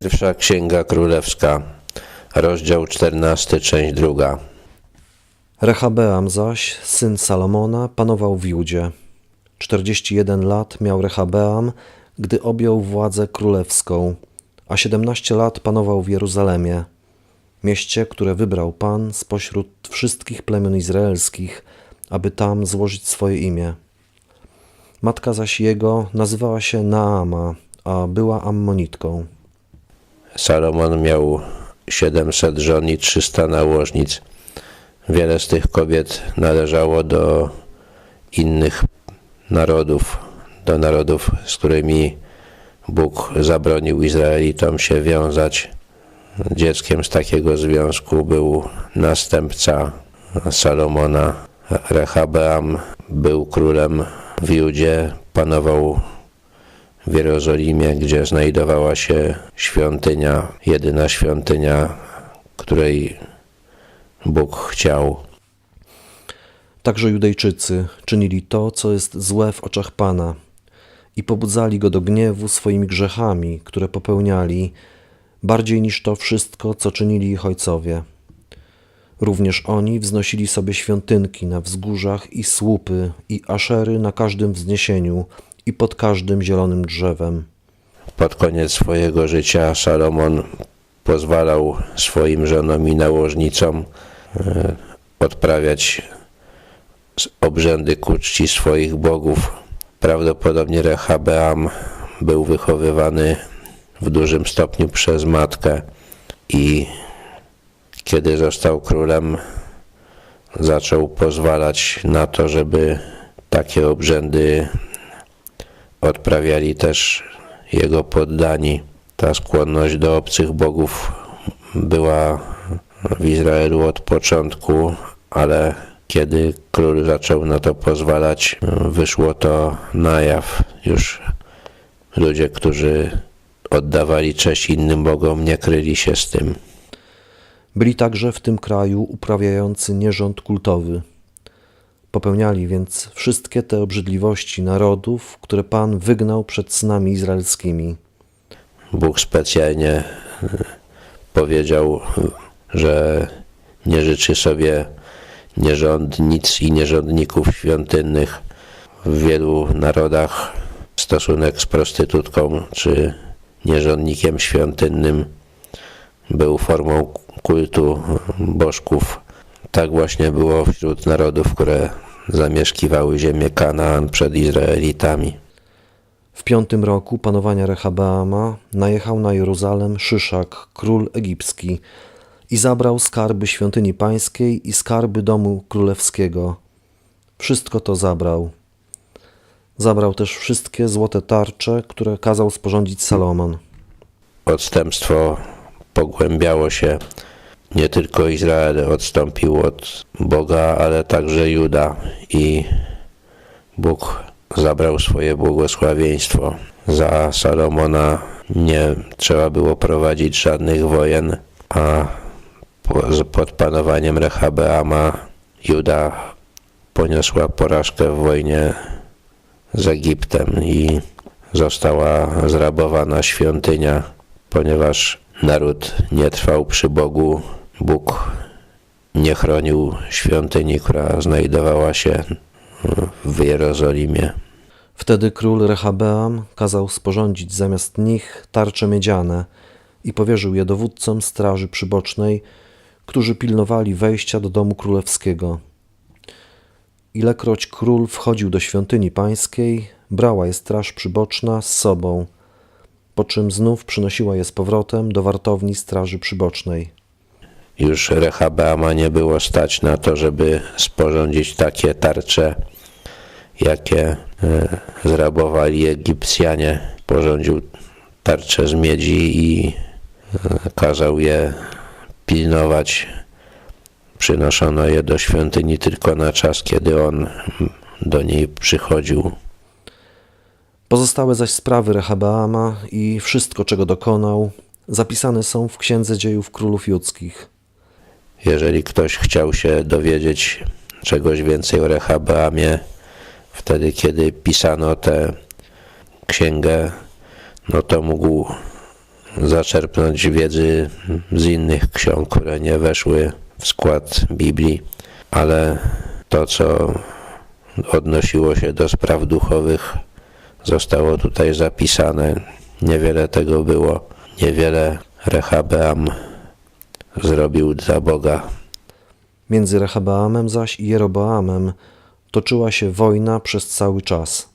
Pierwsza Księga Królewska, rozdział 14, część druga. Rehabeam zaś, syn Salomona, panował w Judzie. 41 lat miał Rehabeam, gdy objął władzę królewską, a 17 lat panował w Jeruzalemie, mieście, które wybrał Pan spośród wszystkich plemion izraelskich, aby tam złożyć swoje imię. Matka zaś jego nazywała się Naama, a była Ammonitką. Salomon miał 700 żon i 300 nałożnic. Wiele z tych kobiet należało do innych narodów, do narodów, z którymi Bóg zabronił Izraelitom się wiązać. Dzieckiem z takiego związku był następca Salomona. Rehabeam był królem w Judzie, panował w Jerozolimie, gdzie znajdowała się świątynia, jedyna świątynia, której Bóg chciał. Także Judejczycy czynili to, co jest złe w oczach Pana i pobudzali go do gniewu swoimi grzechami, które popełniali, bardziej niż to wszystko, co czynili ich ojcowie. Również oni wznosili sobie świątynki na wzgórzach i słupy i aszery na każdym wzniesieniu i pod każdym zielonym drzewem. Pod koniec swojego życia Salomon pozwalał swoim żonom i nałożnicom e, odprawiać obrzędy ku czci swoich bogów. Prawdopodobnie Rehabeam był wychowywany w dużym stopniu przez matkę i kiedy został królem, zaczął pozwalać na to, żeby takie obrzędy odprawiali też jego poddani. Ta skłonność do obcych bogów była w Izraelu od początku, ale kiedy król zaczął na to pozwalać, wyszło to na jaw. Już ludzie, którzy oddawali cześć innym bogom, nie kryli się z tym. Byli także w tym kraju uprawiający nierząd kultowy. Popełniali więc wszystkie te obrzydliwości narodów, które Pan wygnał przed synami izraelskimi. Bóg specjalnie e, powiedział, że nie życzy sobie nierządnic i nierządników świątynnych. W wielu narodach stosunek z prostytutką czy nierządnikiem świątynnym był formą kultu bożków. Tak właśnie było wśród narodów, które zamieszkiwały ziemię Kanaan przed Izraelitami. W piątym roku panowania Rehabeama najechał na Jeruzalem Szyszak, król egipski, i zabrał skarby świątyni pańskiej i skarby domu królewskiego. Wszystko to zabrał. Zabrał też wszystkie złote tarcze, które kazał sporządzić Salomon. odstępstwo pogłębiało się. Nie tylko Izrael odstąpił od Boga, ale także Juda i Bóg zabrał swoje błogosławieństwo. Za Salomona nie trzeba było prowadzić żadnych wojen, a pod panowaniem Rehabeama Juda poniosła porażkę w wojnie z Egiptem i została zrabowana świątynia, ponieważ naród nie trwał przy Bogu. Bóg nie chronił świątyni, która znajdowała się w Jerozolimie. Wtedy król Rehabeam kazał sporządzić zamiast nich tarcze miedziane i powierzył je dowódcom straży przybocznej, którzy pilnowali wejścia do domu królewskiego. Ilekroć król wchodził do świątyni pańskiej, brała je straż przyboczna z sobą, po czym znów przynosiła je z powrotem do wartowni straży przybocznej. Już Rehabeama nie było stać na to, żeby sporządzić takie tarcze, jakie e, zrabowali Egipcjanie. Porządził tarcze z miedzi i e, kazał je pilnować. Przynoszono je do świątyni tylko na czas, kiedy on do niej przychodził. Pozostałe zaś sprawy Rehabeama i wszystko, czego dokonał, zapisane są w Księdze Dziejów Królów Judzkich. Jeżeli ktoś chciał się dowiedzieć czegoś więcej o Rehabeamie, wtedy kiedy pisano tę księgę, no to mógł zaczerpnąć wiedzy z innych ksiąg, które nie weszły w skład Biblii, ale to, co odnosiło się do spraw duchowych, zostało tutaj zapisane. Niewiele tego było, niewiele Rehabeam zrobił dla Boga. Między Rehabeamem zaś i Jeroboamem toczyła się wojna przez cały czas.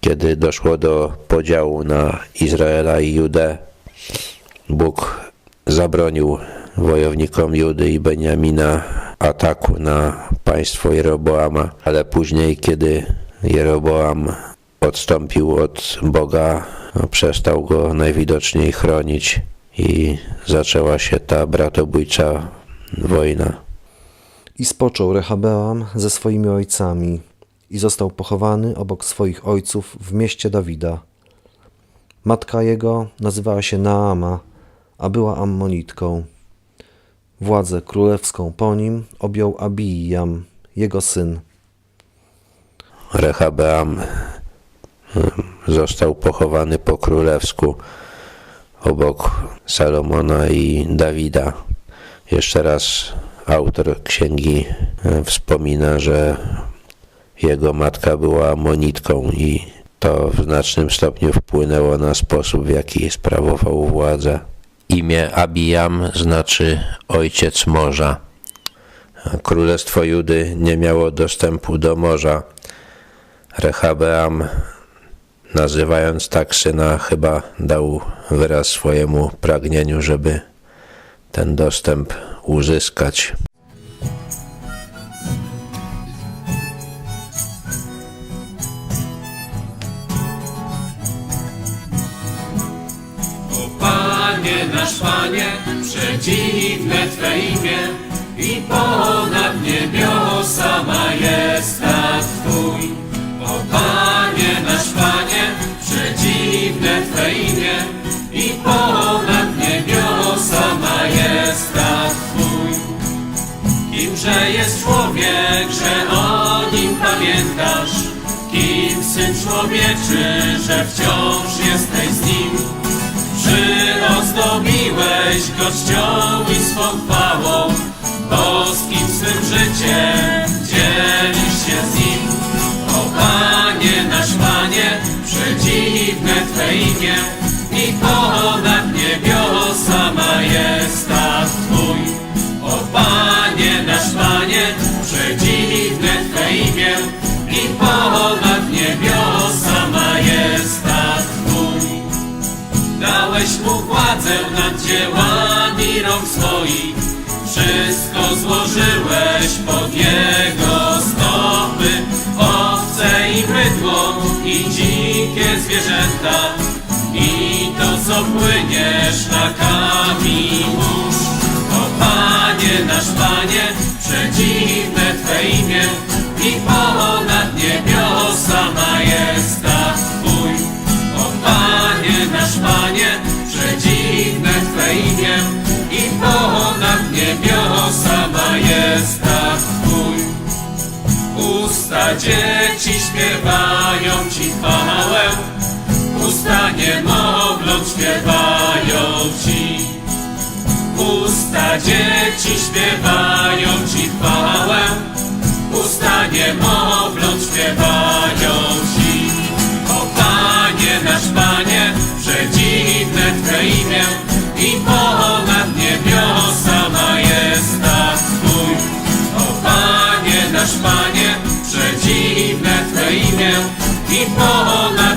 Kiedy doszło do podziału na Izraela i Judę, Bóg zabronił wojownikom Judy i Beniamina ataku na państwo Jeroboama, ale później, kiedy Jeroboam odstąpił od Boga, przestał go najwidoczniej chronić i zaczęła się ta bratobójcza wojna. I spoczął Rehabeam ze swoimi ojcami i został pochowany obok swoich ojców w mieście Dawida. Matka jego nazywała się Naama, a była Ammonitką. Władzę królewską po nim objął Abijam, jego syn. Rehabeam em, został pochowany po królewsku obok Salomona i Dawida. Jeszcze raz autor księgi e, wspomina, że jego matka była Amonitką i to w znacznym stopniu wpłynęło na sposób, w jaki sprawował władzę. Imię Abijam znaczy ojciec morza. Królestwo Judy nie miało dostępu do morza. Rehabeam, nazywając tak syna, chyba dał wyraz swojemu pragnieniu, żeby ten dostęp uzyskać. Nasz Panie, przedziwne Twe imię i ponad niebiosa majestat Twój. Imię i ponad niebiosa majestat Twój. Kimże jest człowiek, że o nim pamiętasz? Kim syn człowieczy, że wciąż jesteś z nim? Przyozdobiłeś go czcią i swą chwałą, boskim swym życiem dzielisz się z nim. Imię i ponad niebiosa majestat Twój. O Panie, nasz Panie, przedziwne Twe imię i ponad niebiosa majestat Twój. Dałeś mu władzę nad dziełami rąk swoich, wszystko złożyłeś pod jego stopy, owce i bydło i dzikie zwierzęta, co płynie szlakami mórz. O Panie, nasz Panie, przedziwne Twe imię i ponad niebiosa majestat Twój. O Panie, nasz Panie, przedziwne Twe imię i ponad niebiosa majestat Twój. Usta dzieci śpiewają Ci chwałę, usta niemowląt śpiewają Ci. Usta dzieci śpiewają Ci chwałę, usta niemowląt śpiewają Ci. O Panie, nasz Panie, przedziwne Twe imię i ponad niebiosa majestat Twój. O Panie, nasz Panie, przedziwne Twe imię i ponad